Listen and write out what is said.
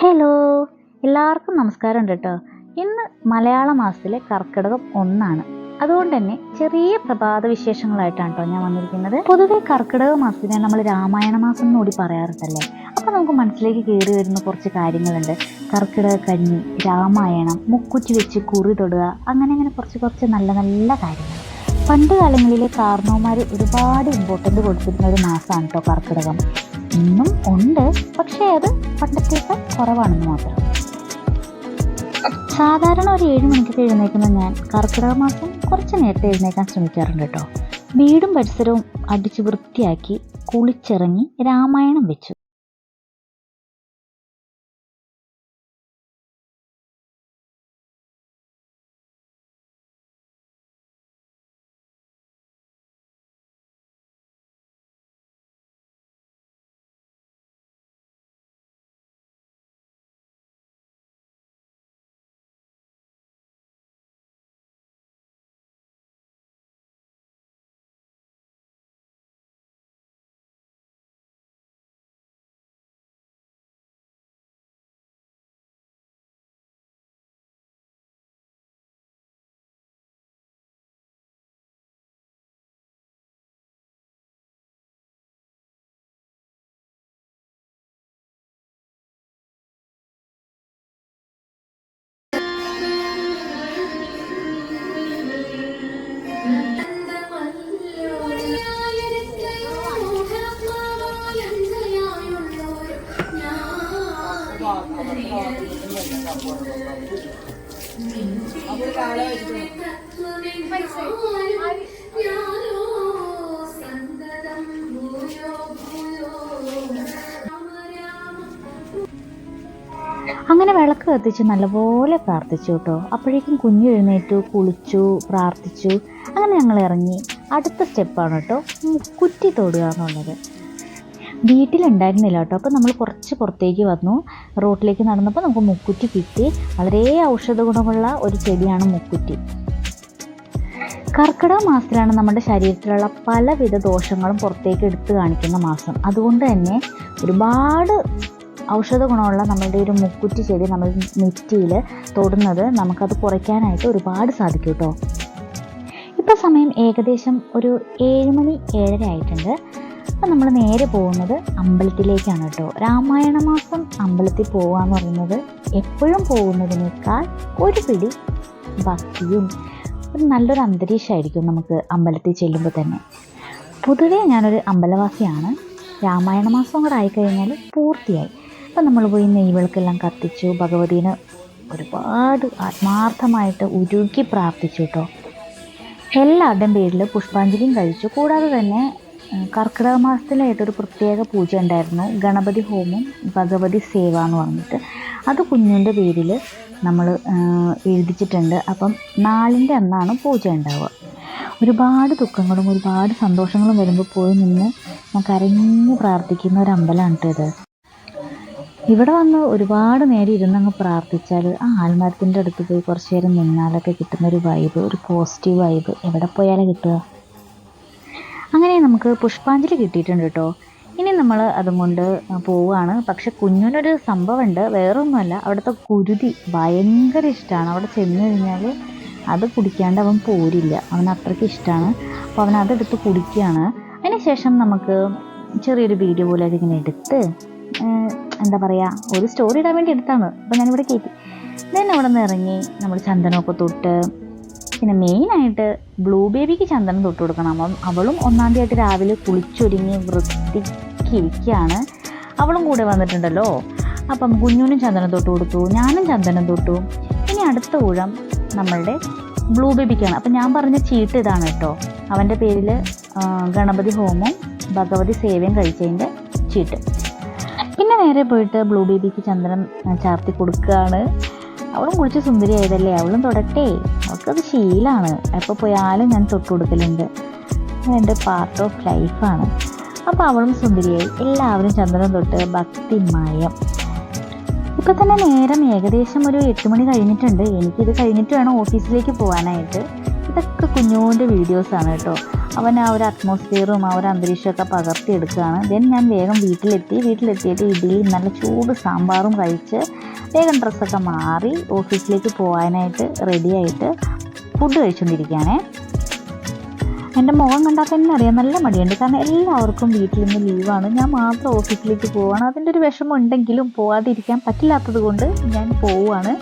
Hello എല്ലാവർക്കും നമസ്കാരം കേട്ടോ. ഇന്ന് മലയാള മാസത്തിലെ കർക്കിടകം ഒന്നാണ്. അതുകൊണ്ട് തന്നെ ചെറിയ പ്രഭാത വിശേഷങ്ങളായിട്ടാണ് കേട്ടോ ഞാൻ വന്നിരിക്കുന്നത്. പൊതുവേ കർക്കിടക മാസത്തിനെ നമ്മൾ രാമായണ മാസം എന്ന് കൂടി പറയാറുണ്ടല്ലേ? അപ്പോൾ നമുക്ക് മനസ്സിലേക്ക് കയറി വരുന്ന കുറച്ച് കാര്യങ്ങളുണ്ട്. കർക്കിടക കഞ്ഞി രാമായണം മുക്കുറ്റി വെച്ച് കുറി തൊടുക അങ്ങനെ അങ്ങനെ കുറച്ച് കുറച്ച് നല്ല നല്ല കാര്യങ്ങൾ. പണ്ട് കാലങ്ങളിലെ കാർണവന്മാർ ഒരുപാട് ഇമ്പോർട്ടന്റ് കൊടുത്തിരുന്ന ഒരു മാസമാണ് കേട്ടോ കർക്കിടകം. ഇന്നും ഉണ്ട്. പക്ഷേ അത് പണ്ടത്തേക്കാൾ കുറവാണെന്ന് മാത്രം. സാധാരണ ഒരു ഏഴ് മണിക്കൊക്കെ എഴുന്നേക്കുന്ന ഞാൻ കർക്കിടക മാസം കുറച്ച് നേരത്തെ എഴുന്നേക്കാൻ ശ്രമിക്കാറുണ്ട് കേട്ടോ. വീടും പരിസരവും അടിച്ചു വൃത്തിയാക്കി കുളിച്ചിറങ്ങി രാമായണം വെച്ചു. അങ്ങനെ വിളക്ക് കത്തിച്ച് നല്ലപോലെ പ്രാർത്ഥിച്ചു കേട്ടോ. അപ്പോഴേക്കും കുഞ്ഞു എഴുന്നേറ്റു കുളിച്ചു പ്രാർത്ഥിച്ചു. അങ്ങനെ ഞങ്ങൾ ഇറങ്ങി. അടുത്ത സ്റ്റെപ്പാണ് കേട്ടോ. കുറ്റി തൊടുക എന്നുള്ളത് വീട്ടിലുണ്ടായിരുന്നില്ല കേട്ടോ. അപ്പോൾ നമ്മൾ കുറച്ച് പുറത്തേക്ക് വന്നു. റോട്ടിലേക്ക് നടന്നപ്പോൾ നമുക്ക് മുക്കുറ്റി കിട്ടി. വളരെ ഔഷധ ഗുണമുള്ള ഒരു ചെടിയാണ് മുക്കുറ്റി. കർക്കിടക മാസത്തിലാണ് നമ്മുടെ ശരീരത്തിലുള്ള പലവിധ ദോഷങ്ങളും പുറത്തേക്ക് എടുത്തു കാണിക്കുന്ന മാസം. അതുകൊണ്ട് തന്നെ ഒരുപാട് ഔഷധ ഗുണമുള്ള നമ്മളുടെ ഒരു മുക്കുറ്റി ചെടി നമ്മൾ നെറ്റിയിൽ തൊടുന്നത് നമുക്കത് കുറയ്ക്കാനായിട്ട് ഒരുപാട് സാധിക്കും കേട്ടോ. ഇപ്പോൾ സമയം ഏകദേശം ഒരു ഏഴ് മണി ഏഴര ആയിട്ടുണ്ട്. അപ്പം നമ്മൾ നേരെ പോകുന്നത് അമ്പലത്തിലേക്കാണ് കേട്ടോ. രാമായണ മാസം അമ്പലത്തിൽ പോകുക എന്ന് പറയുന്നത് എപ്പോഴും പോകുന്നതിനേക്കാൾ ഒരു പിടി ഭക്തിയും ഒരു നല്ലൊരു അന്തരീക്ഷമായിരിക്കും നമുക്ക് അമ്പലത്തിൽ ചെല്ലുമ്പോൾ തന്നെ. പൊതുവേ ഞാനൊരു അമ്പലവാസിയാണ്. രാമായണ മാസം കൂടെ ആയിക്കഴിഞ്ഞാൽ പൂർത്തിയായി. അപ്പം നമ്മൾ പോയി നെയ്വിളക്കെല്ലാം കത്തിച്ചു ഭഗവതീനെ ഒരുപാട് ആത്മാർത്ഥമായിട്ട് ഉരുക്കി പ്രാർത്ഥിച്ചു കേട്ടോ. എല്ലാവരുടെയും പേരിൽ പുഷ്പാഞ്ജലിയും കഴിച്ചു. കൂടാതെ തന്നെ ഉം, മാസത്തിലായിട്ട് ഒരു പ്രത്യേക പൂജ ഉണ്ടായിരുന്നു. ഗണപതി ഹോമം ഭഗവതി സേവ എന്ന് പറഞ്ഞിട്ട്. അത് കുഞ്ഞിന്റെ പേരിൽ നമ്മൾ എഴുതിച്ചിട്ടുണ്ട്. അപ്പം നാളിന്റെ അന്നാണ് പൂജ ഉണ്ടാവുക. ഒരുപാട് ദുഃഖങ്ങളും ഒരുപാട് സന്തോഷങ്ങളും വരുമ്പോൾ പോയി നിന്ന് ഞാൻ കരഞ്ഞ് പ്രാർത്ഥിക്കുന്ന ഒരു അമ്പലമാണ് ഇത്. ഇവിടെ വന്ന് ഒരുപാട് നേരം ഇരുന്നങ്ങ് പ്രാർത്ഥിച്ചാൽ ആ ആൽമരത്തിന്റെ അടുത്ത് പോയി കുറച്ച് നേരം നിന്നാലൊക്കെ കിട്ടുന്ന ഒരു വൈബ് ഒരു പോസിറ്റീവ് വൈബ് എവിടെ പോയാലും കിട്ടുക? അങ്ങനെ നമുക്ക് പുഷ്പാഞ്ജലി കിട്ടിയിട്ടുണ്ട് കേട്ടോ ഇനി നമ്മൾ അതും കൊണ്ട് പോവുകയാണ് പക്ഷെ കുഞ്ഞിനൊരു സംഭവമുണ്ട്. വേറൊന്നുമല്ല അവിടുത്തെ കുരുതി ഭയങ്കര ഇഷ്ടമാണ് അവിടെ ചെന്ന് കഴിഞ്ഞാൽ അത് കുടിക്കാണ്ട് അവൻ പോരില്ല. അവൻ അത്രയ്ക്ക് ഇഷ്ടമാണ് അപ്പോൾ അവൻ അതെടുത്ത് കുടിക്കുകയാണ്. അതിനുശേഷം നമുക്ക് ചെറിയൊരു വീഡിയോ പോലെ അതിങ്ങനെ എടുത്ത് എന്താ പറയുക ഒരു സ്റ്റോറി ഇടാൻ വേണ്ടി എടുത്താണ്. അപ്പോൾ ഞാനിവിടെ കയറ്റി ദെൻ അവിടെ നിന്ന് ഇറങ്ങി നമ്മൾ ചന്ദനമൊക്കെ തൊട്ട് പിന്നെ മെയിനായിട്ട് ബ്ലൂ ബേബിക്ക് ചന്ദനം തൊട്ട് കൊടുക്കണം. അപ്പം അവളും ഒന്നാം തീയതി രാവിലെ കുളിച്ചൊരുങ്ങി വൃത്തിക്കിരിക്കുകയാണ് അവളും കൂടെ വന്നിട്ടുണ്ടല്ലോ. അപ്പം കുഞ്ഞുനും ചന്ദനം തൊട്ട് കൊടുത്തു ഞാനും ചന്ദനം തൊട്ടു. ഇനി അടുത്ത ഊഴം നമ്മളുടെ ബ്ലൂ ബേബിക്കാണ് അപ്പം ഞാൻ പറഞ്ഞ ചീട്ട് ഇതാണ് കേട്ടോ. അവന്റെ പേരിൽ ഗണപതി ഹോമവും ഭഗവതി സേവയും കഴിച്ചതിന്റെ ചീട്ട്. പിന്നെ നേരെ പോയിട്ട് ബ്ലൂ ബേബിക്ക് ചന്ദനം ചാർത്തി കൊടുക്കുകയാണ്. അവളും കുളിച്ച് സുന്ദരിയായതല്ലേ? അവളും തൊടട്ടെ. അവൾക്കത് ശീലമാണ് എപ്പോൾ പോയാലും ഞാൻ തൊട്ട് കൊടുക്കലുണ്ട് എന്റെ പാർട്ട് ഓഫ് ലൈഫാണ് അപ്പോൾ അവളും സുന്ദരിയായി. എല്ലാവരും ചന്ദനം തൊട്ട് ഭക്തിമയം ഇപ്പം തന്നെ നേരം ഏകദേശം ഒരു എട്ട് മണി കഴിഞ്ഞിട്ടുണ്ട്. എനിക്കിത് കഴിഞ്ഞിട്ട് വേണം ഓഫീസിലേക്ക് പോകാനായിട്ട് ഇതൊക്കെ കുഞ്ഞുവിന്റെ വീഡിയോസാണ് കേട്ടോ. അവൻ ആ ഒരു അറ്റ്മോസ്ഫിയറും ആ ഒരു അന്തരീക്ഷമൊക്കെ പകർത്തിയെടുക്കുകയാണ്. ദെൻ ഞാൻ വേഗം വീട്ടിലെത്തി. വീട്ടിലെത്തിയിട്ട് ഇഡ്ഡലി നല്ല ചൂട് സാമ്പാറും കഴിച്ച് വേഗം ഡ്രസ്സൊക്കെ മാറി ഓഫീസിലേക്ക് പോകാനായിട്ട് റെഡിയായിട്ട് ഫുഡ് കഴിച്ചുകൊണ്ടിരിക്കുകയാണേ എന്റെ മുഖം കണ്ടാൽ തന്നെ അറിയാം നല്ല മടിയുണ്ട്. കാരണം എല്ലാവർക്കും വീട്ടിൽ നിന്ന് ലീവാണ്. ഞാൻ മാത്രം ഓഫീസിലേക്ക് പോവാണ്. അതിന്റെ ഒരു വിഷമം ഉണ്ടെങ്കിലും പോവാതിരിക്കാൻ പറ്റില്ലാത്തത് കൊണ്ട് ഞാൻ പോവുകയാണ്